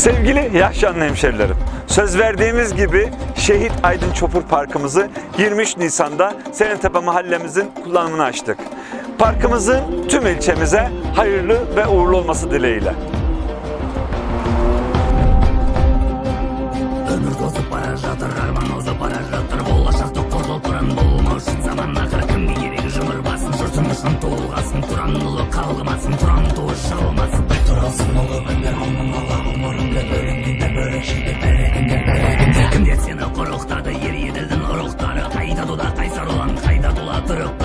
Sevgili yaşanlı hemşerilerim, söz verdiğimiz gibi Şehit Aydın Çopur Parkımızı 23 Nisan'da Senetepe mahallemizin kullanımına açtık. Parkımızın tüm ilçemize hayırlı ve uğurlu olması dileğiyle. Ömür tozup Arman olmasın Aytar alsın Pro.